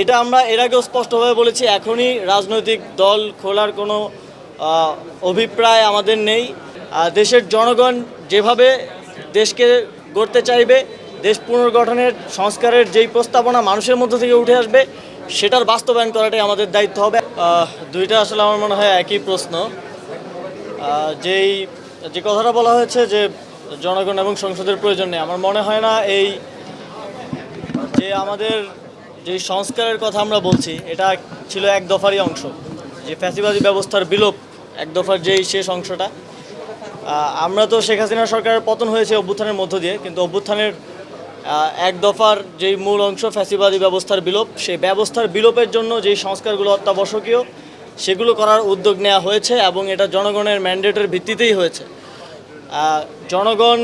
এটা আমরা এর আগেও স্পষ্টভাবে বলেছি, এখনই রাজনৈতিক দল খোলার কোনো অভিপ্রায় আমাদের নেই। দেশের জনগণ যেভাবে দেশকে গড়তে চাইবে, দেশ পুনর্গঠনের সংস্কারের যেই প্রস্তাবনা মানুষের মধ্য থেকে উঠে আসবে, সেটার বাস্তবায়ন করাটাই আমাদের দায়িত্ব হবে। দুইটা আসলে আমার মনে হয় একই প্রশ্ন। যেই, যে কথাটা বলা হয়েছে যে জনগণ এবং সংসদের প্রয়োজন নেই, আমার মনে হয় না এই যে আমাদের যে সংস্কারের কথা আমরা বলছি, এটা ছিল এক দফারই অংশ। যে ফ্যাসিবাদী ব্যবস্থার বিলোপ এক দফার যেই শেষ অংশটা আমরা তো শেখ হাসিনা সরকারের পতন হয়েছে অভ্যুত্থানের মধ্য দিয়ে, কিন্তু অভ্যুত্থানের এক দফার যেই মূল অংশ ফ্যাসিবাদী ব্যবস্থার বিলোপ, সেই ব্যবস্থার বিলোপের জন্য যেই সংস্কারগুলো অত্যাবশ্যকীয়, সেগুলো করার উদ্যোগ নেওয়া হয়েছে এবং এটা জনগণের ম্যান্ডেটের ভিত্তিতেই হয়েছে। জনগণ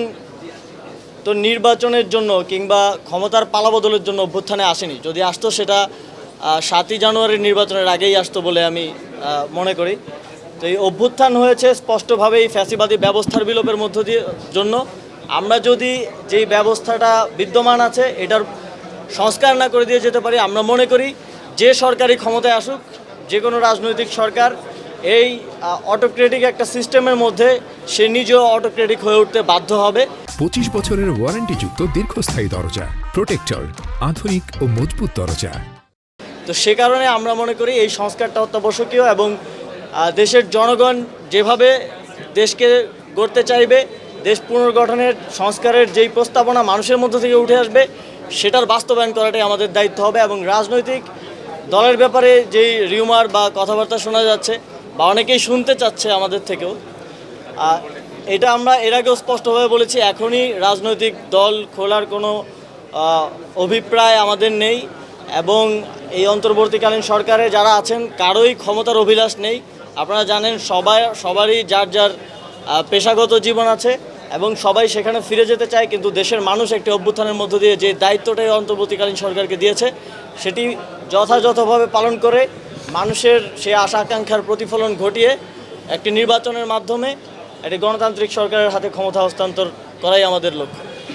তো নির্বাচনের জন্য কিংবা ক্ষমতার পালাবদলের জন্য অভ্যুত্থানে আসেনি। যদি আসতো সেটা সাতই জানুয়ারির নির্বাচনের আগেই আসতো বলে আমি মনে করি। তো এই অভ্যুত্থান হয়েছে স্পষ্টভাবে এই ফ্যাসিবাদী ব্যবস্থার বিলোপের মধ্য দিয়ে জন্য। আমরা যদি যেই ব্যবস্থাটা বিদ্যমান আছে, এটার সংস্কার না করে দিয়ে যেতে পারি, আমরা মনে করি যে সরকারি ক্ষমতায় আসুক, যে কোনো রাজনৈতিক সরকার, এই অটোক্রেটিক একটা সিস্টেমের মধ্যে সে নিজেও অটোক্রেটিক হয়ে উঠতে বাধ্য হবে। পঁচিশ বছরের ওয়ারেন্টিযুক্ত দীর্ঘস্থায়ী দরজা, প্রোটেক্টর, আধুনিক ও মজবুত দরজা। তো সে কারণে আমরা মনে করি এই সংস্কারটা অত্যাবশ্যকীয় এবং দেশের জনগণ যেভাবে দেশকে গড়তে চাইবে, দেশ পুনর্গঠনের সংস্কারের যেই প্রস্তাবনা মানুষের মধ্যে থেকে উঠে আসবে, সেটার বাস্তবায়ন করাটাই আমাদের দায়িত্ব হবে এবং রাজনৈতিক দলের ব্যাপারে যেই রিউমার বা কথাবার্তা শোনা যাচ্ছে বা অনেকেই শুনতে চাচ্ছে আমাদের থেকেও এটা আমরা এর আগেও স্পষ্টভাবে বলেছি, এখনই রাজনৈতিক দল খোলার কোনো অভিপ্রায় আমাদের নেই এবং এই অন্তর্বর্তীকালীন সরকারে যারা আছেন, কারোই ক্ষমতার অভিলাষ নেই। আপনারা জানেন সবাই, সবারই যার যার পেশাগত জীবন আছে এবং সবাই সেখানে ফিরে যেতে চায়, কিন্তু দেশের মানুষ একটি অভ্যুত্থানের মধ্য দিয়ে যে দায়িত্বটাই অন্তর্বর্তীকালীন সরকারকে দিয়েছে, সেটি যথাযথভাবে পালন করে মানুষের সেই আশা আকাঙ্ক্ষার প্রতিফলন ঘটিয়ে একটি নির্বাচনের মাধ্যমে একটি গণতান্ত্রিক সরকারের হাতে ক্ষমতা হস্তান্তর করাই আমাদের লক্ষ্য।